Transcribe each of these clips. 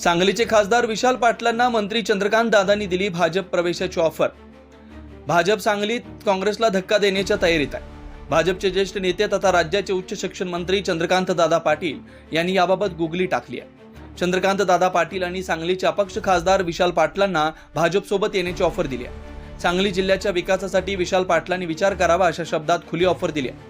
सांगलीचे खासदार विशाल पाटलांना मंत्री चंद्रकांत दादांनी दिली भाजप प्रवेशाची ऑफर. भाजप सांगलीत काँग्रेसला धक्का देण्याच्या तयारीत आहे. भाजपचे ज्येष्ठ नेते तथा राज्याचे उच्च शिक्षण मंत्री चंद्रकांत दादा पाटील यांनी याबाबत गुगली टाकली आहे. चंद्रकांत दादा पाटील आणि सांगलीचे अपक्ष खासदार विशाल पाटलांना भाजपसोबत येण्याची ऑफर दिली आहे. सांगली जिल्ह्याच्या विकासासाठी विशाल पाटलांनी विचार करावा अशा शब्दात खुली ऑफर दिली आहे.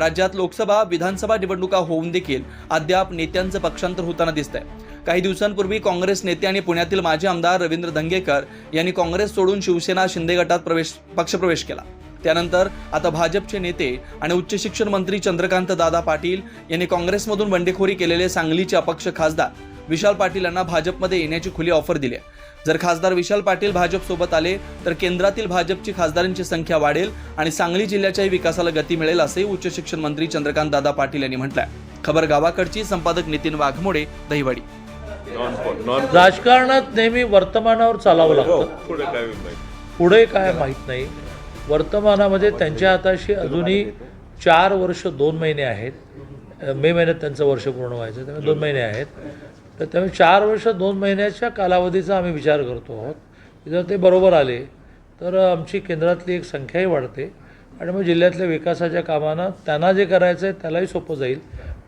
राज्यात लोकसभा विधानसभा निवडणुका होऊन देखील अद्याप नेत्यांचं पक्षांतर होताना दिसत आहे काही दिवसांपूर्वी काँग्रेस नेते आणि पुण्यातील माजी आमदार रवींद्र धंगेकर यांनी काँग्रेस सोडून शिवसेना शिंदे गटात प्रवेश पक्षप्रवेश केला. त्यानंतर आता भाजपचे नेते आणि उच्च शिक्षण मंत्री चंद्रकांत दादा पाटील यांनी काँग्रेसमधून बंडखोरी केलेले सांगलीचे अपक्ष खासदार विशाल पाटील यांना भाजपमध्ये येण्याची खुली ऑफर दिली आहे. जर खासदार विशाल पाटील भाजपसोबत आले तर केंद्रातील भाजपची खासदारांची संख्या वाढेल आणि सांगली जिल्ह्याच्याही विकासाला गती मिळेल असंही उच्च शिक्षण मंत्री चंद्रकांत दादा पाटील यांनी म्हटलंय. खबर गावाकडची संपादक नितीन वाघमोडे दहिवाडी. राजकारणात नेहमी वर्तमानावर चालावं हो लागतं. पुढे काय नाही पुढे काय माहीत नाही. वर्तमानामध्ये त्यांच्या हाताशी अजूनही चार वर्ष दोन महिने आहेत. मे महिन्यात त्यांचं वर्ष पूर्ण व्हायचं त्यामुळे दोन महिने आहेत. तर त्यामुळे चार वर्ष दोन महिन्याच्या कालावधीचा आम्ही विचार करतो आहोत. जर ते बरोबर आले तर आमची केंद्रातली एक संख्याही वाढते. आणि मग जिल्ह्यातल्या विकासाच्या कामानं त्यांना जे करायचं आहे त्यालाही सोपं जाईल.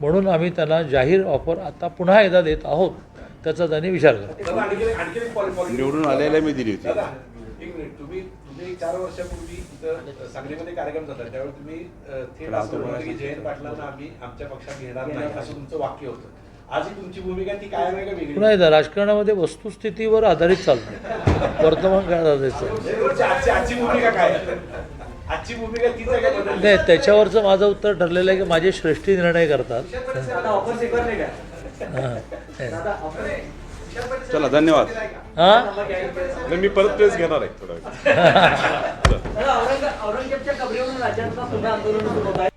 म्हणून आम्ही त्यांना जाहीर ऑफर आता पुन्हा एकदा देत आहोत. त्याचा त्यांनी विचार करा निवडून आलेल्या मी दिली होती. एक मिनिट. तुम्ही तुम्ही चार वर्षापूर्वी इथं सांगलीमध्ये कार्यक्रम झाला. त्यावेळी तुम्ही अ, थेट असं म्हणाले की जयंत पाटलांना आम्ही आमच्या पक्षात घेणार नाही असं तुमचं वाक्य होतं. आज ही तुमची भूमिका ती कायम आहे का वेगळी? पुन्हा एकदा राजकारणामध्ये वस्तुस्थितीवर आधारित चालतं वर्तमान काळात आधारित चालतं आजची आजची भूमिका काय? आहे? आजची भूमिका तीच आहे का बदलली? नाही त्याच्यावरचं माझं उत्तर ठरलेलं आहे की माझे श्रेष्ठी निर्णय करतात. हां. चला धन्यवाद. हां? नाही, मी परत प्रेस घेणार आहे थोडा वेळ औरंगाबादच्या कबरीवरून पुन्हा आंदोलन सुरू होत आहे.